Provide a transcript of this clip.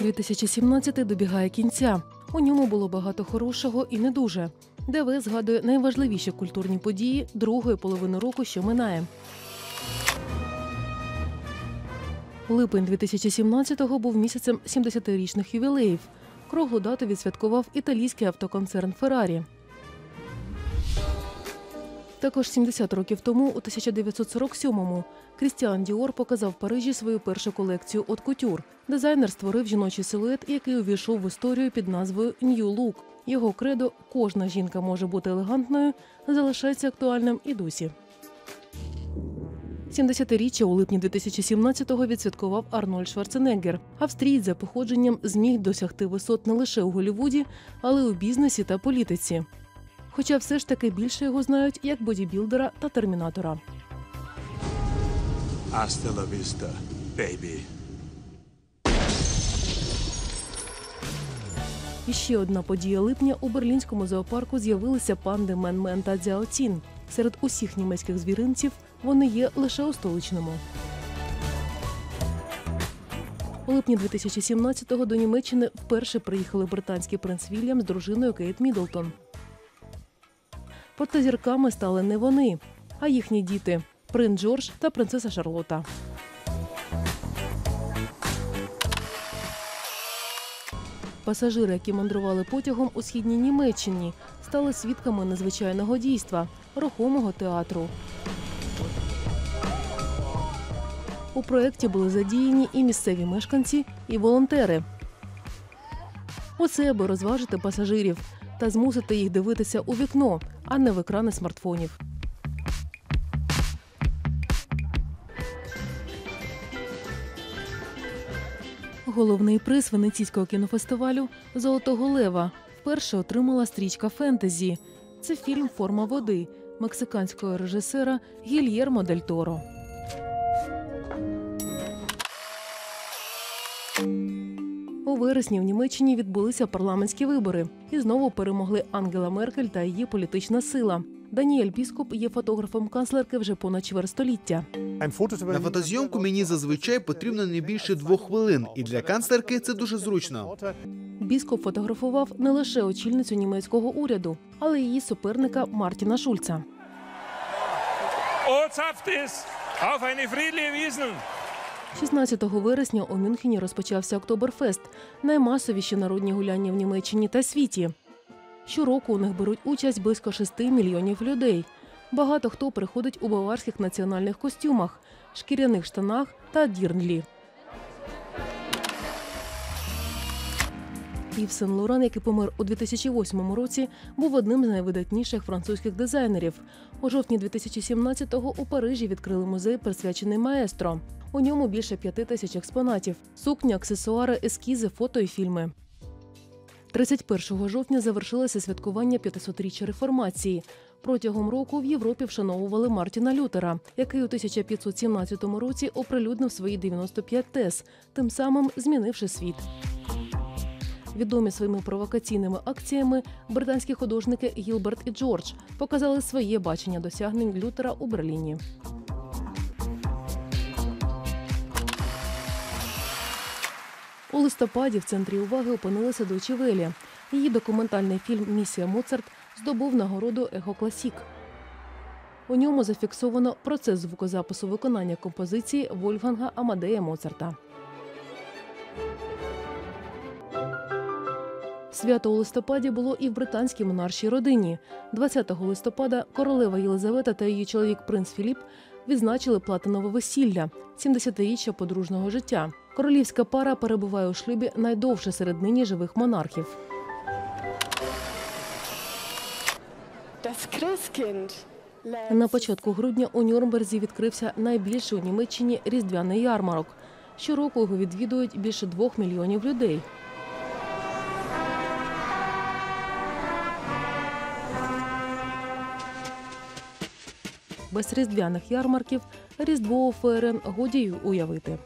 2017 добігає кінця. У ньому було багато хорошого і не дуже. ДВ згадує найважливіші культурні події другої половини року, що минає. Липень 2017-го був місяцем 70-річних ювілеїв. Круглу дату відсвяткував італійський автоконцерн Феррарі. Також 70 років тому, у 1947-му, Крістіан Діор показав в Парижі свою першу колекцію от кутюр. Дизайнер створив жіночий силует, який увійшов в історію під назвою New Look. Його кредо Кожна жінка може бути елегантною залишається актуальним і досі. 70-річчя у липні 2017-го відсвяткував Арнольд Шварценеггер. Австрієць за походженням зміг досягти висот не лише у Голлівуді, але й у бізнесі та політиці. Хоча все ж таки більше його знають як бодібілдера та термінатора. Hasta la vista, baby. І ще одна подія липня у берлінському зоопарку з'явилися панди Мен-Мен та Дзяоцін. Серед усіх німецьких звіринців вони є лише у столичному. У липні 2017-го до Німеччини вперше приїхали британський принц Вільям з дружиною Кейт Міддлтон. Проте зірками стали не вони, а їхні діти принц Джордж та принцеса Шарлота. Пасажири, які мандрували потягом у східній Німеччині, стали свідками незвичайного дійства рухомого театру. У проєкті були задіяні і місцеві мешканці, і волонтери. Усе аби розважити пасажирів та змусити їх дивитися у вікно, а не в екрани смартфонів. Головний приз венеційського кінофестивалю Золотого лева вперше отримала стрічка фентезі. Це фільм Форма води мексиканського режисера Гільєрмо Дель Торо. Вересні в Німеччині відбулися парламентські вибори, і знову перемогли Ангела Меркель та її політична сила. Даніель Біскоп є фотографом канцлерки вже понад чверть століття. На фотозйомку мені зазвичай потрібно не більше двох хвилин, і для канцлерки це дуже зручно. Біскоп фотографував не лише очільницю німецького уряду, але й її суперника Мартіна Шульца. 16 вересня у Мюнхені розпочався Октоберфест наймасовіші народні гуляння в Німеччині та світі. Щороку у них беруть участь близько 6 мільйонів людей. Багато хто приходить у баварських національних костюмах, шкіряних штанах та дірнлі. Ів Сен Лоран, який помер у 2008 році, був одним з найвидатніших французьких дизайнерів. У жовтні 2017-го у Парижі відкрили музей, присвячений маестро. У ньому більше п'яти тисяч експонатів: сукні, аксесуари, ескізи, фото і фільми. 31 жовтня завершилося святкування 500-річчя реформації. Протягом року в Європі вшановували Мартіна Лютера, який у 1517 році оприлюднив свої 95 тез, тим самим змінивши світ. Відомі своїми провокаційними акціями британські художники Гілберт і Джордж показали своє бачення досягнень Лютера у Берліні. У листопаді в центрі уваги опинилася Дойче Велі. Її документальний фільм Місія Моцарт здобув нагороду Его Класік. У ньому зафіксовано процес звукозапису виконання композиції Вольфганга Амадея Моцарта. Свято у листопаді було і в британській монаршій родині. 20 листопада королева Єлизавета та її чоловік принц Філіп відзначили платинове весілля 70-річчя подружнього життя. Королівська пара перебуває у шлюбі найдовше серед нині живих монархів. На початку грудня у Нюрнберзі відкрився найбільший у Німеччині різдвяний ярмарок. Щороку його відвідують більше двох мільйонів людей. Без різдвяних ярмарків різдво у ФРН годі уявити.